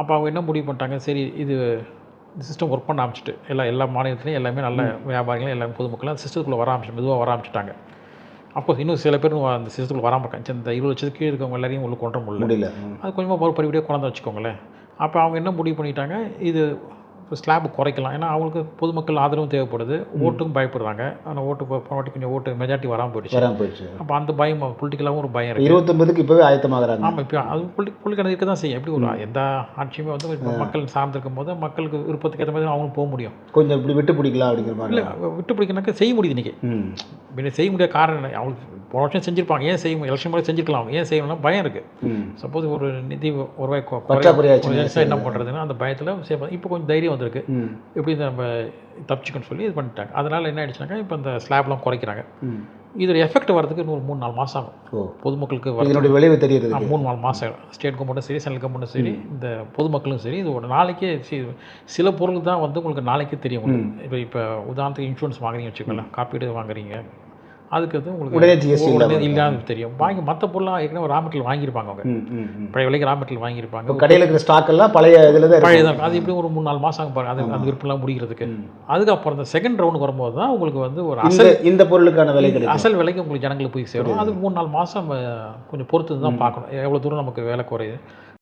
அப்போ அவங்க என்ன முடிவு பண்ணிட்டாங்க? சரி இது இந்த சிஸ்டம் ஒர்க் பண்ண ஆரம்பிச்சிட்டு எல்லா எல்லா மாநிலத்துலையும் எல்லாமே நல்ல வியாபாரிகளும் எல்லாமே பொதுமக்களும் அந்த சிஸ்டத்துக்குள்ளே வர ஆரம்பிச்சு மெதுவாக வர ஆரம்பிச்சிட்டாங்க. அப்போ இன்னும் சில பேர் அந்த சிஸ்டத்துக்குள்ள வராமல் இருக்காங்க. இந்த இருபது லட்சத்துக்கு இருக்கவங்க எல்லாரையும் உள்ள கொண்டு முடியல. அது கொஞ்சமாக படிப்படியாக கொண்டாந்து வச்சுக்கோங்களேன். அப்போ அவங்க என்ன முடிவு பண்ணிட்டாங்க? இது ஸ்லாப் குறைக்கலாம். ஏன்னா அவங்களுக்கு பொதுமக்கள் ஆதரவும் தேவைப்படுது. ஓட்டுக்கும் பயப்படுறாங்க. ஆனால் ஓட்டு போ- போன வாட்டி கொஞ்சம் ஓட்டு மெஜாரிட்டி வராமல் போயிடுச்சு. வராமல் போயிடுச்சு. அப்போ அந்த பயம் பொலிட்டிக்கலாகவும் ஒரு பயம் இருக்குது இருபத்தொன்பதுக்கு இப்போவே ஆயத்தமாகறாங்க. ஆமாம் இப்போ அது புள்ளி புள்ளிக்கணக்கு இருக்க தான் செய்யும். எப்படி ஒரு எந்த ஆட்சியுமே வந்து இப்போ மக்கள் சார்ந்திருக்கும் போது மக்களுக்கு விருப்பத்துக்கு ஏற்ற மாதிரி அவங்களும் போக முடியும். கொஞ்சம் இப்படி விட்டு பிடிக்கலாம் அப்படிங்கிற மாதிரி. இல்லை விட்டு பிடிக்கனாக்க செய்ய முடியுது இன்றைக்கி செய்ய முடியாத காரணம் அவங்களுக்கு போன வருஷம் செஞ்சிருப்பாங்க. ஏன் செய்ய எலெக்ஷன் முறை செஞ்சிருக்கலாம் ஏன் செய்யணும்னா பயம் இருக்குது ம். சப்போஸ் ஒரு நிதி ஒரு ரூபாய் கொ- பற்றாக்குறை குறைய- ஆச்சுன்னா குறைஞ்சா என்ன பண்ணுறதுன்னா அந்த பயத்தில் இப்போ கொஞ்சம் தைரியம் வந்திருக்கு. எப்படி நம்ம தப்பிச்சுக்கன்னு சொல்லி இது பண்ணிட்டாங்க. அதனால் என்ன ஆயிடுச்சுனாக்கா இப்போ இந்த ஸ்லாப்லாம் குறைக்கிறாங்க. இதோட எஃபெக்ட் வரதுக்கு இன்னும் ஒரு மூணு நாலு மாதம் ஆகும். பொதுமக்களுக்கு இதனுடைய விளைவு தெரியுது மூணு நாலு மாதம் ஸ்டேட் கவர்மெண்ட்டும் சரி சென்ட்ரல் கவர்மெண்ட்டும் சரி இந்த பொதுமக்களும் சரி இது ஒரு நாளைக்கே சில பொருள் தான் வந்து உங்களுக்கு நாளைக்கே தெரியும். இப்போ இப்போ உதாரணத்துக்கு இன்சூரன்ஸ் வாங்குறீங்க வச்சுக்கோங்களேன். காப்பீடு வாங்குறீங்க. அதுக்கு வந்து உங்களுக்கு உடனே இல்லாம இல்லாமல் தெரியும். வாங்கி மற்ற பொருளாக ஏற்கனவே ரா மெட்டீரியல் வாங்கியிருப்பாங்க அவங்க. பழைய விலைக்கு ரா மெட்டீரியல் வாங்கியிருப்பாங்க. கடையில் இருக்கிற ஸ்டாக் எல்லாம் பழைய இதில் தான் பழைய தான் அது எப்படி ஒரு மூணு நாலு மாதம் பாருங்க. அது அது விற்பனைலாம் முடிக்கிறதுக்கு அதுக்கப்புறம் இந்த செகண்ட் ரவுண்ட் வரும்போது தான் உங்களுக்கு வந்து ஒரு அசல் இந்த பொருளுக்கான விலை கிடைக்கும். அசல் விலைக்கு உங்களுக்கு ஜனங்களுக்கு போய் சேரும். அது மூணு நாலு மாதம் கொஞ்சம் பொறுத்து தான் பார்க்கணும். எவ்வளோ தூரம் நமக்கு வேலை குறையுது.